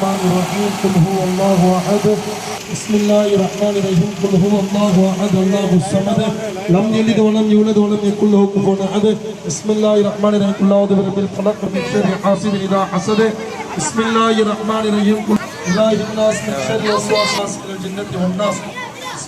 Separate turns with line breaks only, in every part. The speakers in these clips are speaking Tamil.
الرحمن الرحيم. قل هو الله أحد. بسم الله الرحمن الرحيم. قل هو الله أحد. الله الصمد. لم يلد ولم يولد ولم يكن له كفوا أحد. بسم الله الرحمن الرحيم. قل أعوذ برب الفلق من شر حاسد إذا حسد. بسم الله الرحمن الرحيم. قل الله الناس من شر وسواس الجنة والناس.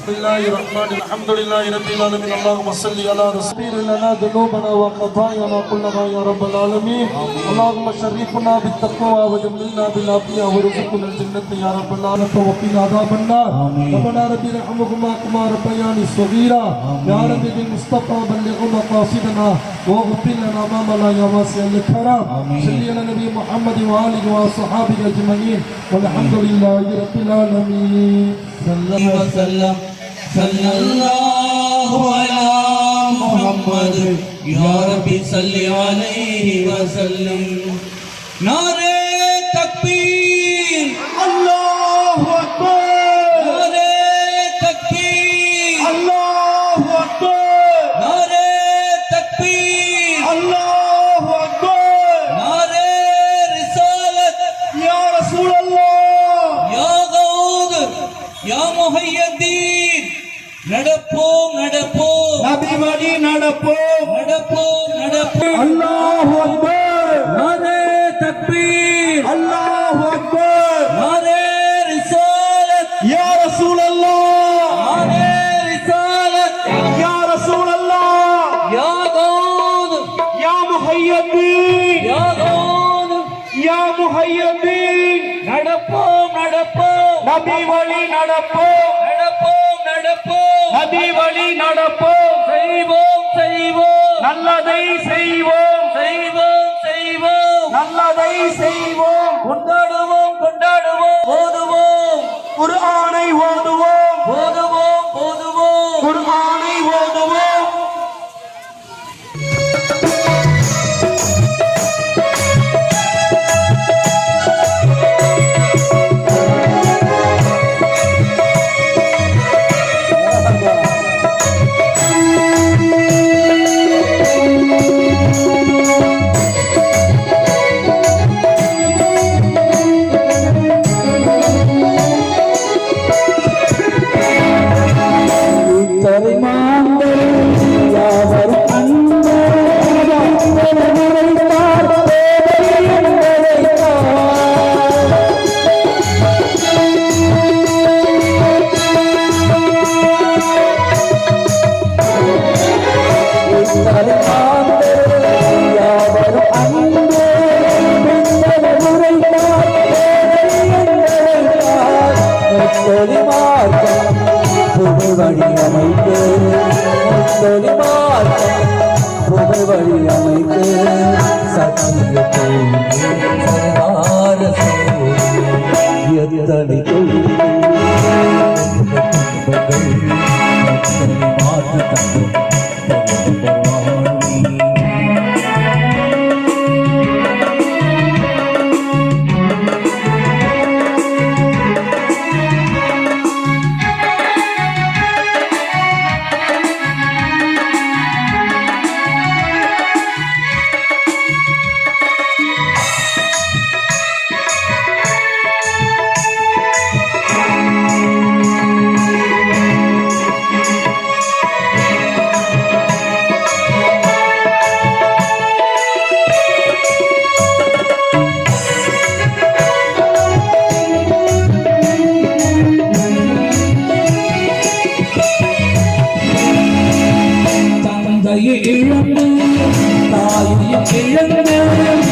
بسم الله الرحمن الحمد لله رب العالمين اللهم صل على رسول لنا ذنوبنا وخطايانا كلنا يا رب العالمين اللهم شرفنا بالتقوى وجملنا بالعافيه وارزقنا الجنه يا رب العالمين وقنا عذاب النار ربنا رب ارحمهما كما ربياني صغيرا يا رب بالمصطفى بلغ مقاصدنا واغفر لنا ما لا يا واسع الكرم صل على نبي محمد واله وصحابه اجمعين والحمد لله رب العالمين
وسلم صلی اللہ محمد. یا ربی صلی علیہ وسلم. நடப்போம் நடப்போம்.
நபி வழி நடப்போம்.
நடப்போம் நடப்போம்.
அல்லாஹ் அக்பர்.
நாரே தக்பீர்.
அல்லாஹ் அக்பர்.
நாரே ரிசாலத்.
யா ரசூல் அல்லாஹ்
நாரே ரிசாலத்.
யா ரசூல் அல்லாஹ்
யா கவுத்
யா முஹையத்தீன்.
யா கவுத்
யா முஹையத்தீன்.
நடப்போம் நடப்போம்.
நபி வழி நடப்போம்
நடப்போம்.
நபி வழி நடப்போம்.
செய்வோம் செய்வோம்.
நல்லதை செய்வோம்.
செய்வோம் செய்வோம்.
நல்லதை செய்வோம்.
கொண்டாடுவோம் கொண்டாடுவோம். ஓதுவோம்.
ஓதுவோம்
ஓதுவோம். ஓதுவோம்.
வழி அமைத்து முத்தொலி மார்க்கம் புகழ் வழி அமைத்து சத்தியத்தை சர்வார எத்தனை தொழில் மாற்று தந்தம் தந்தையை இழந்து தாயையும் இழந்து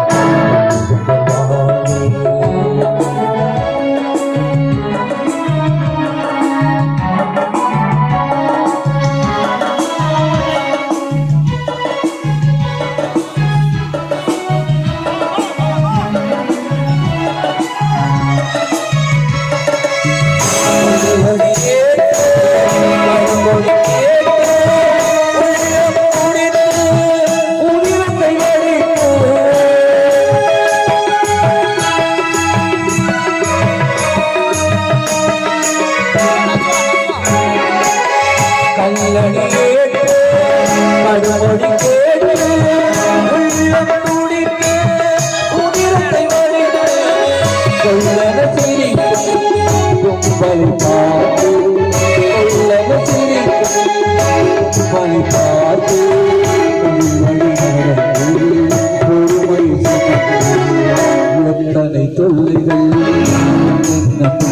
கல்லணி ஏற்று மறுமொழி கேட்டு உள்ளம் துடிக்க உதிரத்தை வழித்து கொள்ளன சிரிக்கும் கும்பல் பார்த்து கொள்ளன சிரிக்கும் கும்பல் பார்த்து பொறுமை எத்தனை தொல்லைகள் என்ன